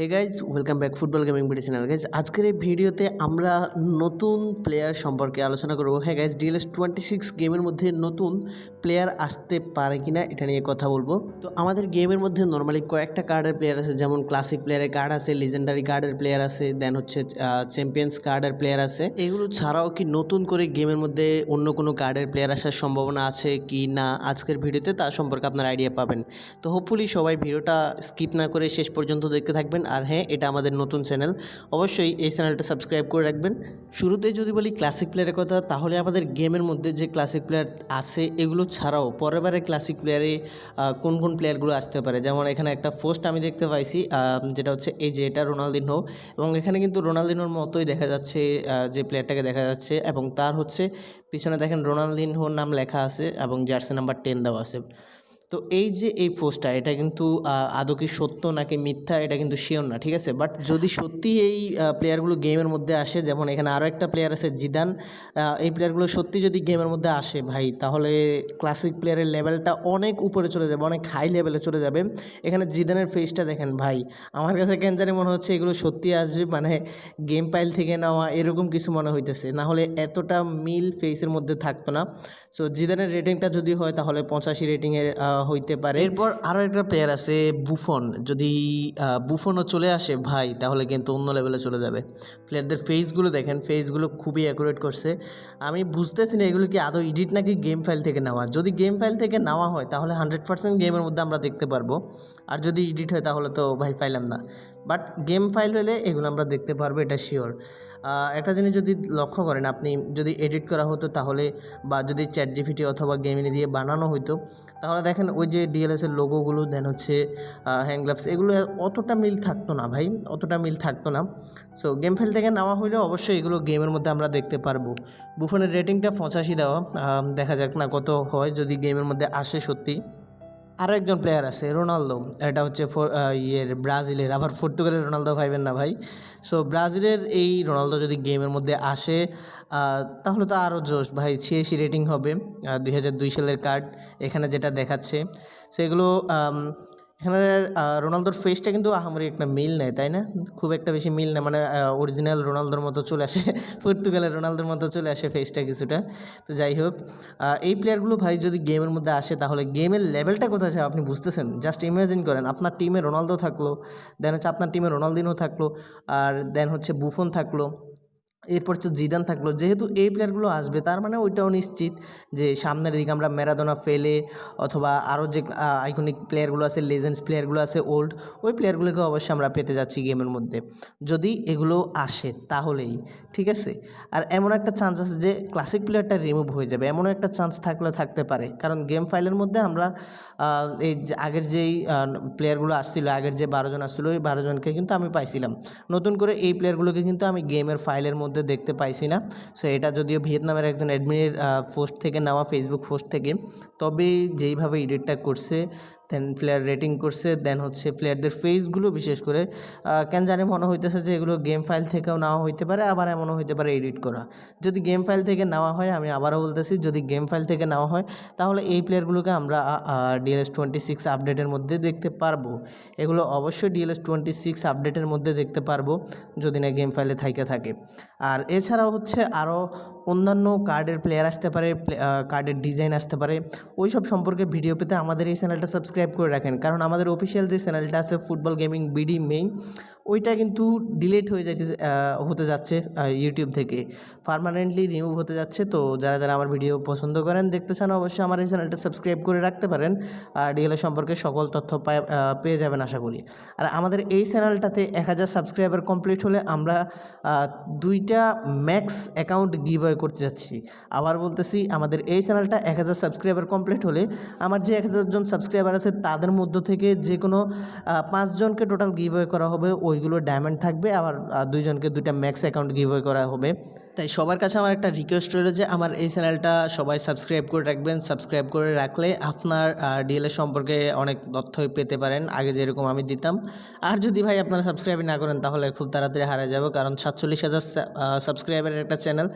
Hey guys welcome back football gaming BD channel guys আজকের এই ভিডিওতে আমরা নতুন প্লেয়ার সম্পর্কে আলোচনা করব। হ্যাঁ গাইজ ডিএলএস টোয়েন্টি সিক্স গেমের মধ্যে নতুন প্লেয়ার আসতে পারে কিনা এটা নিয়ে কথা বলব। তো আমাদের গেমের মধ্যে নর্মালি কয়েকটা কার্ডের প্লেয়ার আছে, যেমন ক্লাসিক প্লেয়ারের কার্ড আছে লিজেন্ডারি কার্ডের প্লেয়ার আছে দেন হচ্ছে চ্যাম্পিয়ন্স কার্ডের প্লেয়ার আছে। এগুলো ছাড়াও কি নতুন করে গেমের মধ্যে অন্য কোনো কার্ডের প্লেয়ার আসার সম্ভাবনা আছে কি না আজকের ভিডিওতে তার সম্পর্কে আপনার আইডিয়া পাবেন। তো হোপফুলি সবাই ভিডিওটা স্কিপ না করে শেষ পর্যন্ত দেখতে থাকবেন। আর হ্যাঁ এটা আমাদের নতুন চ্যানেল অবশ্যই এই চ্যানেলটা সাবস্ক্রাইব করে রাখবেন। শুরুতে যদি বলি ক্লাসিক প্লেয়ারের কথা, তাহলে আমাদের গেমের মধ্যে যে ক্লাসিক প্লেয়ার আছে, এগুলো ছাড়াও পরের বারে ক্লাসিক প্লেয়ারে কোন কোন প্লেয়ারগুলো আসতে পারে? যেমন এখানে একটা পোস্ট আমি দেখতে পাইছি যেটা হচ্ছে এই যে এটা রোনালদিনহো। এবং এখানে কিন্তু রোনালদিনোর মতোই দেখা যাচ্ছে যে প্লেয়ারটাকে দেখা যাচ্ছে। এবং তার হচ্ছে, পিছনে দেখেন রোনালদিনহোর নাম লেখা আছে এবং জার্সি নাম্বার টেন দেওয়া আছে। তো এই যে এই পোস্টটা এটা কিন্তু আদৌ কি সত্য নাকি মিথ্যা, এটা কিন্তু শিওর না, ঠিক আছে? বাট যদি সত্যি এই প্লেয়ারগুলো গেমের মধ্যে আসে, যেমন এখানে আরও একটা প্লেয়ার আছে, জিদান এই প্লেয়ারগুলো সত্যি যদি গেমের মধ্যে আসে ভাই, তাহলে ক্লাসিক প্লেয়ারের লেভেলটা অনেক উপরে চলে যাবে, অনেক হাই লেভেলে চলে যাবে। এখানে জিদানের ফেসটা দেখেন ভাই, আমার কাছে কেন জানি মনে হচ্ছে এগুলো সত্যি আসবে মানে গেম পাইল থেকে নেওয়া এরকম কিছু মনে হইতেছে, না হলে এতটা মিল ফেসের মধ্যে থাকতো না। সো জিদানের রেটিংটা যদি হয়, তাহলে পঁচাশি রেটিংয়ের হইতে পারে। এরপর আরও একটা প্লেয়ার আছে বুফন যদি বুফনও চলে আসে, ভাই, তাহলে কিন্তু অন্য লেভেলে চলে যাবে। প্লেয়ারদের ফেসগুলো দেখেন ফেসগুলো খুবই অ্যাকুরেট করছে। আমি বুঝতেছি না এগুলো কি আদৌ এডিট নাকি গেম ফাইল থেকে নেওয়া। যদি গেম ফাইল থেকে নেওয়া হয়, তাহলে হান্ড্রেড পার্সেন্ট গেমের মধ্যে আমরা দেখতে পারব। আর যদি এডিট হয়, তাহলে তো ভাই, পাইলাম না। বাট গেম ফাইল হলে এগুলো আমরা দেখতে পারব, এটা শিওর একটা জিনিস যদি লক্ষ্য করেন, আপনি যদি এডিট করা হতো তাহলে বা যদি চ্যাট জিপিটি অথবা গেমিনি দিয়ে বানানো হতো তাহলে দেখেন ওই যে ডিএলএসের লোগোগুলো দেন হচ্ছে হ্যান্ড গ্লাভস এগুলো অতটা মিল থাকতো না ভাই, অতটা মিল থাকতো না। সো গেম ফাইল থেকে নেওয়া হলেও অবশ্যই এগুলো গেমের মধ্যে আমরা দেখতে পারব। বুফনের রেটিংটা পঁচাশি দেওয়া দেখা যাক না কত হয়, যদি গেমের মধ্যে আসে সত্যি। আরও একজন প্লেয়ার আছে, রোনালদো। এটা হচ্ছে ইয়ের ব্রাজিলের, আবার পর্তুগালের রোনালদো ভাইবেন না ভাই। সো ব্রাজিলের এই রোনালদো যদি গেমের মধ্যে আসে তাহলে তো আরও জোশ। ভাই, ছিয়াশি রেটিং হবে দুই হাজার দুই সালের কার্ড এখানে যেটা দেখাচ্ছে, সেগুলো এখানে রোনালদোর ফেসটা কিন্তু আহামরি একটা মিল নেয়, তাই না? খুব একটা বেশি মিল নেয় মানে অরিজিনাল রোনালদোর মতো চলে আসে, পর্তুগালের রোনালদোর মতো চলে আসে ফেসটা কিছুটা। তো যাই হোক এই প্লেয়ারগুলো ভাই যদি গেমের মধ্যে আসে, তাহলে গেমের লেভেলটা কোথায় আছে আপনি বুঝতেছেন? জাস্ট ইমাজিন করেন, আপনার টিমে রোনালদো থাকল দেন হচ্ছে আপনার টিমে রোনালদিনো থাকল, আর দেন হচ্ছে বুফন থাকল। এরপর হচ্ছে জিদান থাকল। যেহেতু এই প্লেয়ারগুলো আসবে, তার মানে ওইটাও নিশ্চিত যে সামনের দিকে আমরা ম্যারাদোনা ফেলে অথবা আরও যে আইকনিক প্লেয়ারগুলো আছে লেজেন্ডস প্লেয়ারগুলো আছে ওল্ড ওই প্লেয়ারগুলোকে অবশ্যই আমরা পেতে যাচ্ছি গেমের মধ্যে। যদি এগুলো আসে তাহলেই, ঠিক আছে? আর এমন একটা চান্স আছে যে ক্লাসিক প্লেয়ারটা রিমুভ হয়ে যাবে। এমন একটা চান্স থাকলে থাকতে পারে। কারণ গেম ফাইলের মধ্যে আমরা এই আগের যেই প্লেয়ারগুলো আসছিল, আগের যে বারো জন আসছিল, ওই বারোজনকে কিন্তু আমি পাইছিলাম। নতুন করে এই প্লেয়ারগুলোকে কিন্তু আমি গেমের ফাইলের মধ্যে দেখতে পাইছি না। সো এটা যদিও ভিয়েতনামের একজন অ্যাডমিনের পোস্ট থেকে নেওয়া ফেসবুক পোস্ট থেকে তবে যেইভাবে এডিটটা করছে দেন প্লেয়ার রেটিং করছে দেন হচ্ছে প্লেয়ারদের ফেসগুলো বিশেষ করে কেন জানি মনে হইতেছে যে এগুলো গেম ফাইল থেকেও নেওয়া হইতে পারে, আবার এমনও হইতে পারে এডিট করা। যদি গেম ফাইল থেকে নেওয়া হয়, আমি আবারও বলতেছি, যদি গেম ফাইল থেকে নেওয়া হয়, তাহলে এই প্লেয়ারগুলোকে আমরা ডিএলএস টোয়েন্টি সিক্স আপডেটের মধ্যে দেখতে পারব। এগুলো অবশ্যই ডিএলএস টোয়েন্টি সিক্স আপডেটের মধ্যে দেখতে পারব, যদি না গেম ফাইলে থাইকে থাকে। আর এছাড়াও হচ্ছে আরও অন্যান্য কার্ডের প্লেয়ার আসতে পারে কার্ডের ডিজাইন আসতে পারে ওই সব সম্পর্কে ভিডিও পেতে আমাদের এই চ্যানেলটা সাবস্ক্রাইব করে রাখেন। কারণ আমাদের অফিসিয়াল যে চ্যানেলটা আছে ফুটবল গেমিং বিডি মেইন ওইটা কিন্তু ডিলিট হয়ে যাইতে হতে যাচ্ছে ইউটিউব থেকে। পারমানেন্টলি রিমুভ হতে যাচ্ছে, তো যারা যারা আমার ভিডিও পছন্দ করেন, দেখতে চান, অবশ্যই আমার এই চ্যানেলটা সাবস্ক্রাইব করে রাখতে পারেন। আর ডিএলএ সম্পর্কে সকল তথ্য পায়- যাবেন, আশা করি। আর আমাদের এই চ্যানেলটাতে এক হাজার সাবস্ক্রাইবার কমপ্লিট হলে আমরা দুইটা ম্যাক্স অ্যাকাউন্ট গিভ করতে যাচ্ছি। আবার বলতেছি, আমাদের এই চ্যানেলটা এক হাজার সাবস্ক্রাইবার কমপ্লিট হলে আমার যে এক হাজার জন সাবস্ক্রাইবার আছে, তাদের মধ্য থেকে যে কোনো পাঁচজনকে টোটাল গিভ করা হবে ওইগুলো ডায়মন্ড থাকবে আবার দুইজনকে দুইটা ম্যাক্স অ্যাকাউন্ট গিভ করা হবে। তাই সবার কাছে আমার একটা রিকোয়েস্ট রইল যে আমার এই চ্যানেলটা সবাই সাবস্ক্রাইব করে রাখবেন। সাবস্ক্রাইব করে রাখলে আপনার ডিএলএ সম্পর্কে অনেক তথ্যই পেতে পারেন। আগে যেরকম আমি দিতাম। আর যদি ভাই আপনারা সাবস্ক্রাইব না করেন, তাহলে খুব তাড়াতাড়ি হারা যাবে। কারণ সাতচল্লিশ হাজার সাবস্ক্রাইবারের একটা চ্যানেল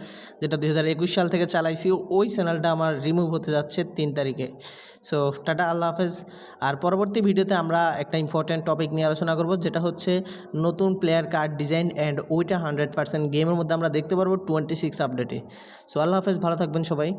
যেটা দুই হাজার একুশ সাল থেকে চালাইছি, ওই চ্যানেলটা আমার রিমুভ হতে যাচ্ছে তিন তারিখে। সো টাটা, আল্লাহ হাফেজ। আর পরবর্তী ভিডিওতে আমরা একটা ইম্পর্ট্যান্ট টপিক নিয়ে আলোচনা করব, যেটা হচ্ছে নতুন প্লেয়ার কার্ড ডিজাইন অ্যান্ড ওইটা হান্ড্রেড পার্সেন্ট গেমের মধ্যে আমরা দেখতে পারব। টোয়েন্টি সিক্স আপডেটে সো আল্লাহ হাফেজ ভালো থাকবেন সবাই।